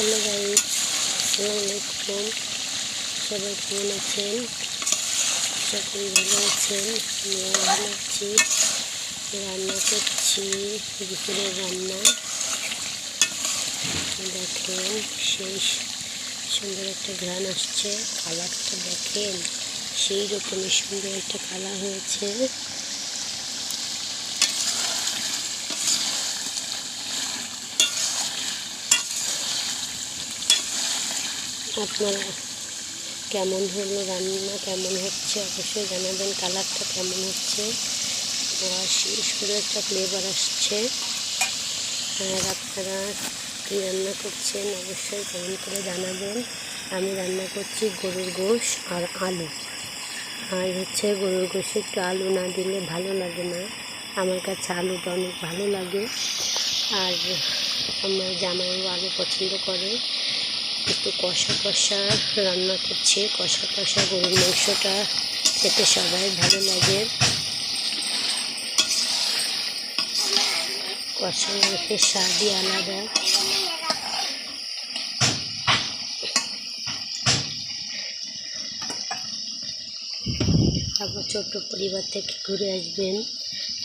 Hello আসসালামু আলাইকুম সবাই কেমন আছেন? করি ভালো আছেন। আমিও ভালো আছি। রান্না করছি, দুপুরের রান্না। দেখেন সেই সুন্দর একটা ঘ্রাণ আসছে। কালারটা দেখেন সেই রকমই সুন্দর একটা কালার হয়েছে। আপনারা কেমন হলো রান্না, কেমন হচ্ছে? অবশ্যই জানাবেন, কালারটা কেমন হচ্ছে? আর সুন্দর একটা ফ্লেভার আসছে। আর আপনারা কী রান্না করছেন অবশ্যই কমেন্ট করে জানাবেন। আমি রান্না করছি গরুর গোশ আর আলু। আর হচ্ছে গরুর গোশে একটু আলু না দিলে ভালো লাগে না। আমার কাছে আলুটা অনেক ভালো লাগে। আর আমার জামাইও আলু পছন্দ করে। একটু কষা কষা রান্না করছি। কষা কষা গরুর মাংসটা খেতে সবাই ভালো লাগে। কষা মাংসের স্বাদই আলাদা। তারপর ছোট্ট পরিবার থেকে ঘুরে আসবেন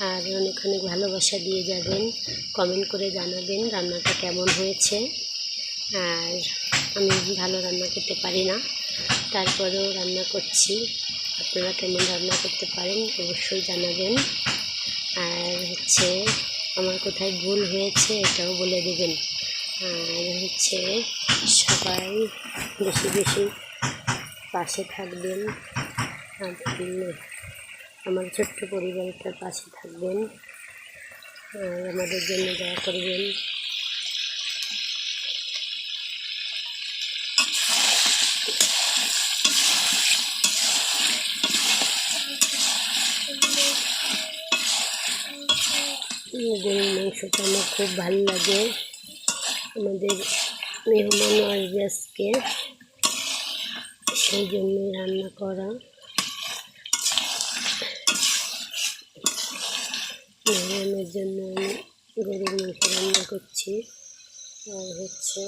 আর অনেক অনেক ভালোবাসা দিয়ে যাবেন। কমেন্ট করে জানাবেন রান্নাটা কেমন হয়েছে। আর আমি ভালো রান্না করতে পারি না। তারপরেও রান্না করছি। আপনারা কেমন রান্না করতে পারেন অবশ্যই জানাবেন। আর হচ্ছে আমার কোথায় ভুল হয়েছে এটাও বলে দেবেন। আর হচ্ছে সবাই বেশি বেশি পাশে থাকবেন। আমার ছোট্ট পরিবারটার পাশে থাকবেন। আর আমাদের জন্য দয়া করবেন। গরুর মাংসটা আমার খুব ভালো লাগে। আমাদের মেহমান আসবে আজকে, সেই জন্যই রান্না করা। মেহমানের জন্য আমি গরুর মাংস রান্না করছি। আর হচ্ছে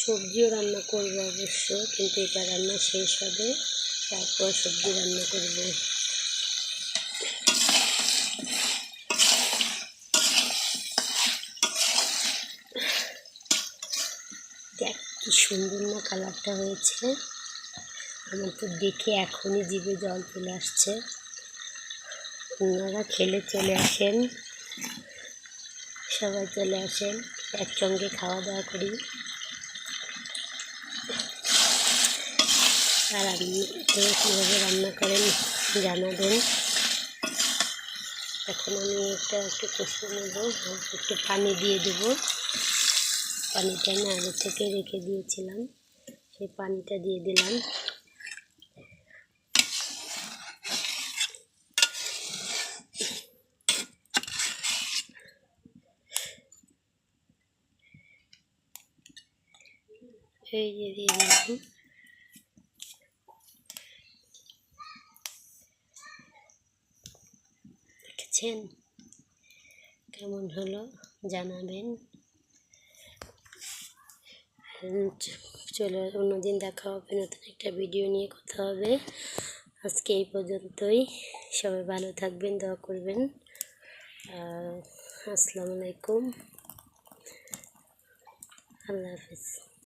সবজিও রান্না করব অবশ্য, কিন্তু এটা রান্না শেষ হবে। তারপর সবজি রান্না করব। দেখ, কি সুন্দর না কালারটা হয়েছে। আমার তো দেখে এখনই জিভে জল চলে আসছে। ওনারা খেলে চলে আসেন। সবাই চলে আসেন, একসঙ্গে খাওয়া দাওয়া করি। আর আপনি কীভাবে রান্না করেন জানাবেন এখন আমি এটা একটু কষে নেব, একটু পানি দিয়ে দেবো। পানিটা আমি আগে থেকে রেখে দিয়েছিলাম, সেই পানিটা দিয়ে দিলাম। এই দিয়ে দিলাম। দেখেছেন? কেমন হলো জানাবেন। চলো অন্যদিন দেখা হবে, নতুন একটা ভিডিও নিয়ে কথা হবে। আজকে এই পর্যন্তই। সবাই ভালো থাকবেন, দোয়া করবেন। আসসালামু আলাইকুম। আল্লাহ হাফিজ।